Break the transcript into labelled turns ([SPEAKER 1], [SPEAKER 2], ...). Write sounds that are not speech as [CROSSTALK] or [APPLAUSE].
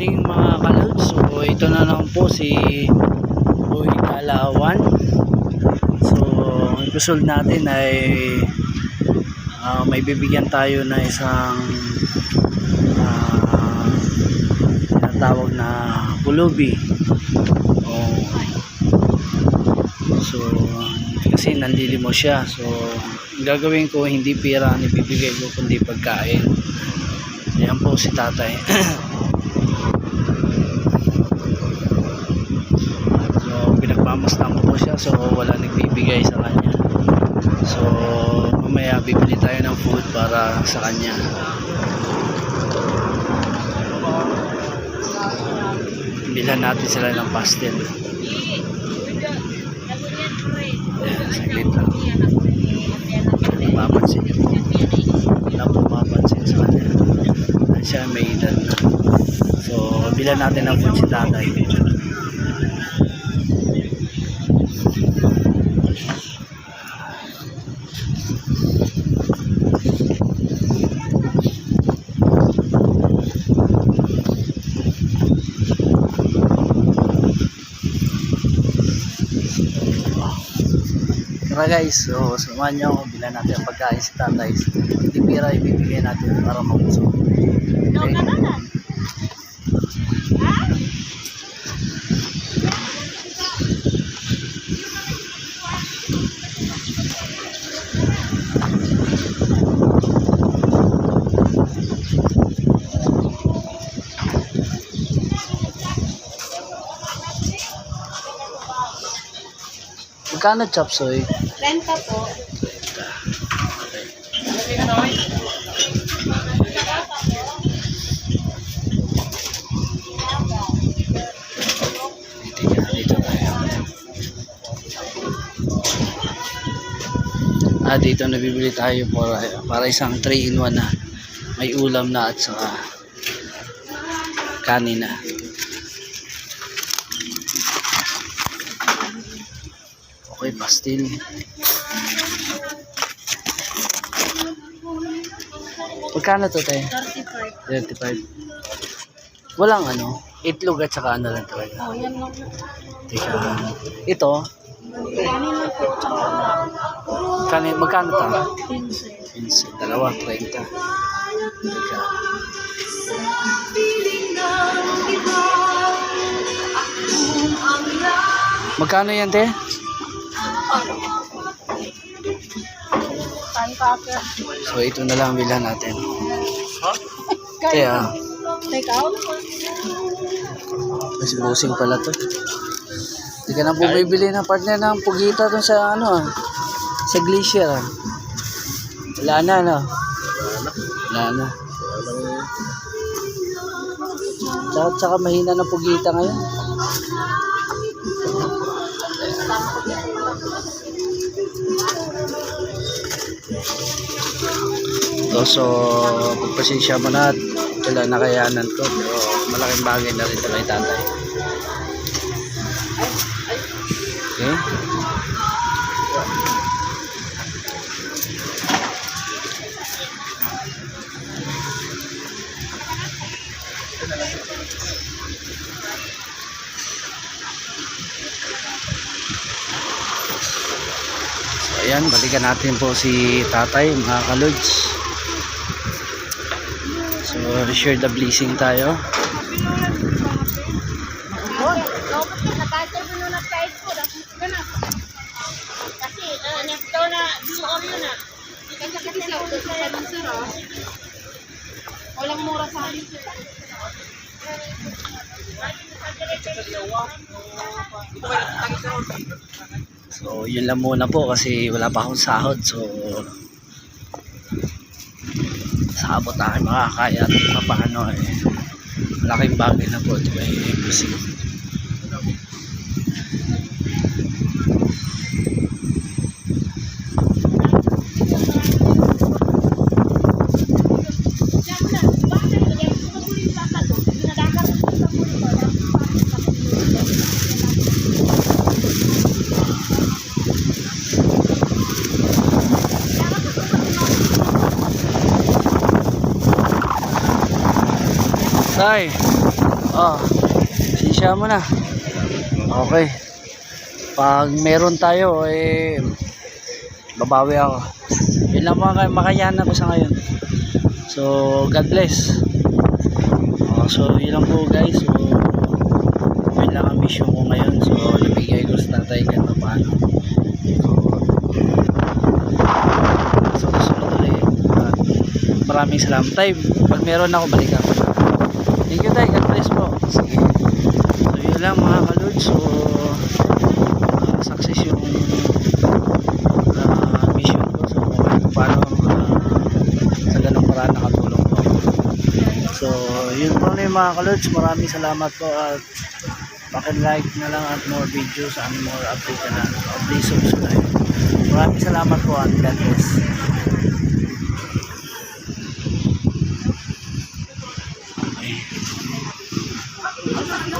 [SPEAKER 1] morning mga kalods. So ito na naman po si Boy Kalawan. So ang episode natin ay ah, may bibigyan tayo na isang uh, tinatawag na pulubi. Oh. So kasi nandilimo siya. So gagawin ko hindi pira ang ibibigay ko kundi pagkain. Ayan po si tatay. [CLEARS THROAT] so, pinagmamasdan ko po siya. So, wala nagbibigay sa kanya. So, mamaya bibili tayo ng food para sa kanya. Bilhan natin sila ng pastel. Ayan, saglit lang. Mapapansin niyo po. Wala po mapapansin sa kanya siya may edad na. So, bilan natin ang food si tatay. Tara guys, so samahan niyo ako, bilan natin ang pagkain si tatay. Hindi pira ibibigay natin para mabusog. Okay? Magkano chop suey?
[SPEAKER 2] Renta po.
[SPEAKER 1] Ah, dito nabibili tayo para, para isang 3 in 1 na. May ulam na at saka kanin na. Okay, pastil. Magkano to tayo?
[SPEAKER 2] 35.
[SPEAKER 1] 35. Walang ano, itlog at saka ano lang talaga.
[SPEAKER 2] Oh, yan lang.
[SPEAKER 1] Teka. Ito,
[SPEAKER 2] Kanin lang po.
[SPEAKER 1] Kanin, magkano to?
[SPEAKER 2] 15.
[SPEAKER 1] Pinsa, dalawa, 30. Teka. Magkano yan, te?
[SPEAKER 2] Packer.
[SPEAKER 1] So, ito na lang bilhan natin. Te, ah. [LAUGHS]
[SPEAKER 2] Take out?
[SPEAKER 1] Mas busing pala to. Hindi ka na bumibili ng partner ng pugita dun sa ano ah. Sa glacier ah. Wala na no. Wala na. Tsaka, tsaka mahina ng pugita ngayon. So, pagpasensya mo na wala nakayanan ko pero malaking bagay na rin ito kay tatay. Okay? Ayan, balikan natin po si tatay, mga kalods. So, share the blessing tayo.
[SPEAKER 2] Walang mura sa sir.
[SPEAKER 1] So, yun lang muna po kasi wala pa akong sahod. So, sabot tayo makakaya at paano eh. Malaking bagay na po ito kay Tay, Oh, sisya mo na. Okay. Pag meron tayo, eh, babawi ako. Yun lang mga makayanan ko sa ngayon. So, God bless. Oh, so, yun lang po guys. So, yun lang ang mission ko ngayon. So, nabigay ko sa tatay kahit pa paano. So, so susunod ulit. At maraming salamat. Tay, pag meron ako, balik ako. Thank you, Tay. God bless po. So, yun lang mga kalod. So, uh, success yung uh, mission ko. So, paano uh, sa ganung paraan nakatulong po. So, yun po na yung mga kalods. Maraming salamat po at like na lang at more videos and more update na. Please subscribe. Maraming salamat po at God bless.